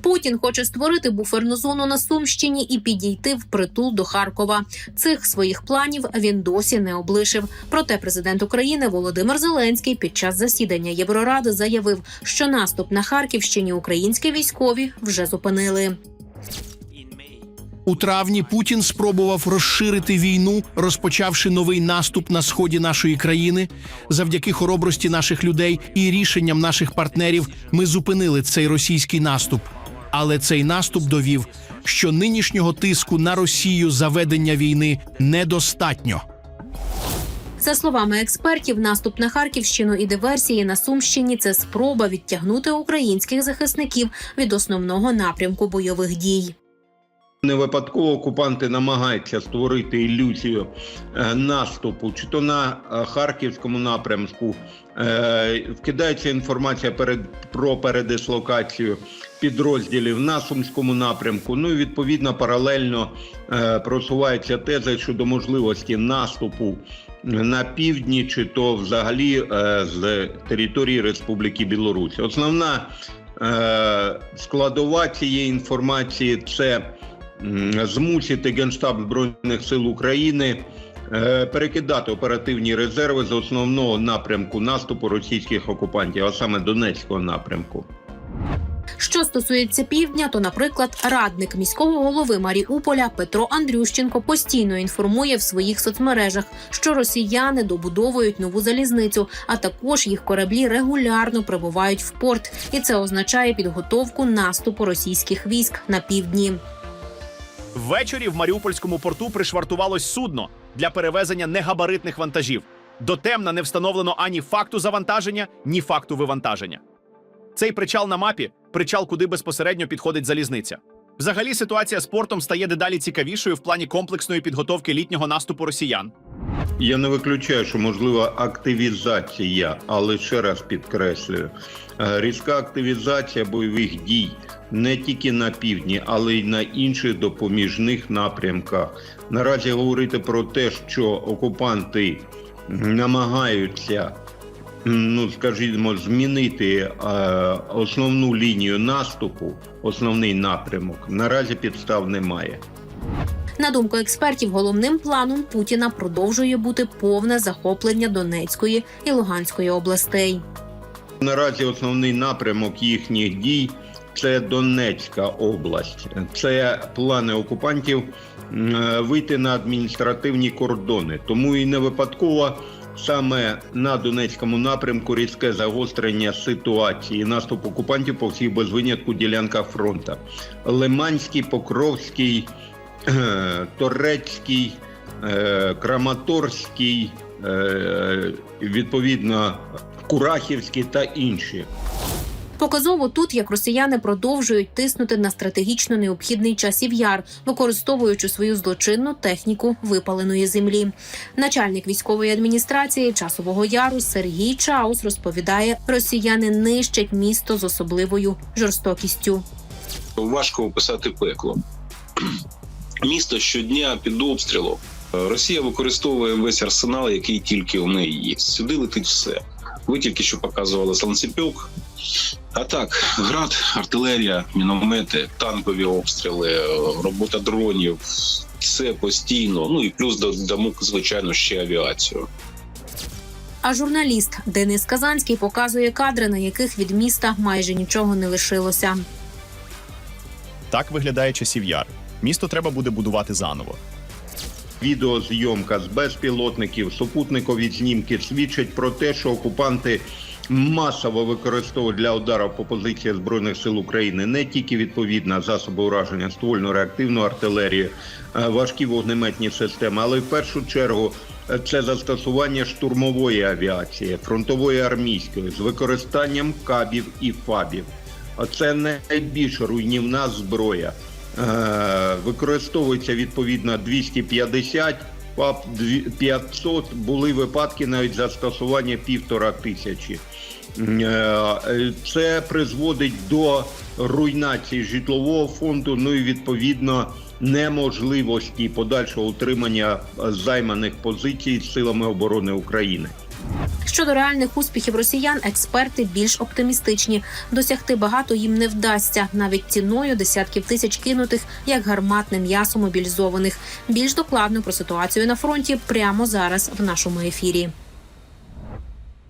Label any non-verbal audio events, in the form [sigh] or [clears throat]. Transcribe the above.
Путін хоче створити буферну зону на Сумщині і підійти впритул до Харкова. Цих своїх планів він досі не облишив. Проте президент України Володимир Зеленський під час засідання Євроради заявив, що наступ на Харківщині українські військові вже зупинили. У травні Путін спробував розширити війну, розпочавши новий наступ на сході нашої країни. Завдяки хоробрості наших людей і рішенням наших партнерів ми зупинили цей російський наступ. Але цей наступ довів, що нинішнього тиску на Росію за ведення війни недостатньо. За словами експертів, наступ на Харківщину і диверсії на Сумщині це спроба відтягнути українських захисників від основного напрямку бойових дій. Не випадково окупанти намагаються створити ілюзію е, наступу, чи то на е, харківському напрямку. Е, вкидається інформація про передислокацію підрозділів на сумському напрямку. Ну і відповідно паралельно просувається теза щодо можливості наступу на півдні, чи то взагалі з території Республіки Білорусь. Основна складова цієї інформації це змусити Генштаб Збройних сил України е, перекидати оперативні резерви з основного напрямку наступу російських окупантів, а саме Донецького напрямку. Що стосується півдня, то, наприклад, радник міського голови Маріуполя Петро Андрющенко постійно інформує в своїх соцмережах, що росіяни добудовують нову залізницю, а також їх кораблі регулярно прибувають в порт, і це означає підготовку наступу російських військ на півдні. Ввечері в Маріупольському порту пришвартувалось судно для перевезення негабаритних вантажів. До темна не встановлено ані факту завантаження, ні факту вивантаження. Цей причал на мапі причал, куди безпосередньо підходить залізниця. Взагалі, ситуація з портом стає дедалі цікавішою в плані комплексної підготовки літнього наступу росіян. Я не виключаю, що можлива активізація, але ще раз підкреслюю, е, різка активізація бойових дій не тільки на півдні, але й на інших допоміжних напрямках. Наразі говорити про те, що окупанти намагаються, ну скажімо, змінити е, основну лінію наступу, основний напрямок, наразі підстав немає. На думку експертів, головним планом Путіна продовжує бути повне захоплення Донецької і Луганської областей. Наразі основний напрямок їхніх дій це Донецька область. Це плани окупантів вийти на адміністративні кордони. Тому і не випадково саме на Донецькому напрямку різке загострення ситуації, наступ окупантів по всіх без винятку ділянках фронту. Лиманський, Покровський, [clears throat] Торецький, е, Краматорський, е, відповідно Курахівський та інші. Показово тут, як росіяни продовжують тиснути на стратегічно необхідний часів яр, використовуючи свою злочинну техніку випаленої землі. Начальник військової адміністрації часового яру Сергій Чаус розповідає, росіяни нищать місто з особливою жорстокістю. важко описати пекло. [clears throat] Місто щодня під обстрілом. Росія використовує весь арсенал, який тільки у неї є. Сюди летить все. Ви тільки що показували Санцепьок. А так, град, артилерія, міномети, танкові обстріли, робота дронів. Все постійно. Ну і плюс додамо, звичайно, ще авіацію. А журналіст Денис Казанський показує кадри, на яких від міста майже нічого не лишилося. Так виглядає часів яр. Місто треба буде будувати заново. Відеозйомка з безпілотників, супутникові знімки свідчать про те, що окупанти масово використовують для ударів по позиції збройних сил України не тільки відповідно засоби ураження ствольно-реактивну артилерію, е, важкі вогнеметні системи, але в першу чергу е, це застосування штурмової авіації, фронтової армійської з використанням кабів і фабів. Це найбільш руйнівна зброя. Е, використовується відповідно 250, ПАП 500, були випадки навіть застосування півтора тисячі. Е, Це призводить до руйнації житлового фонду, ну і відповідно неможливості подальшого утримання займаних позицій силами оборони України. Щодо реальних успіхів росіян, експерти більш оптимістичні. Досягти багато їм не вдасться, навіть ціною десятків тисяч кинутих як гарматне м'ясо мобілізованих. Більш докладно про ситуацію на фронті прямо зараз в нашому ефірі.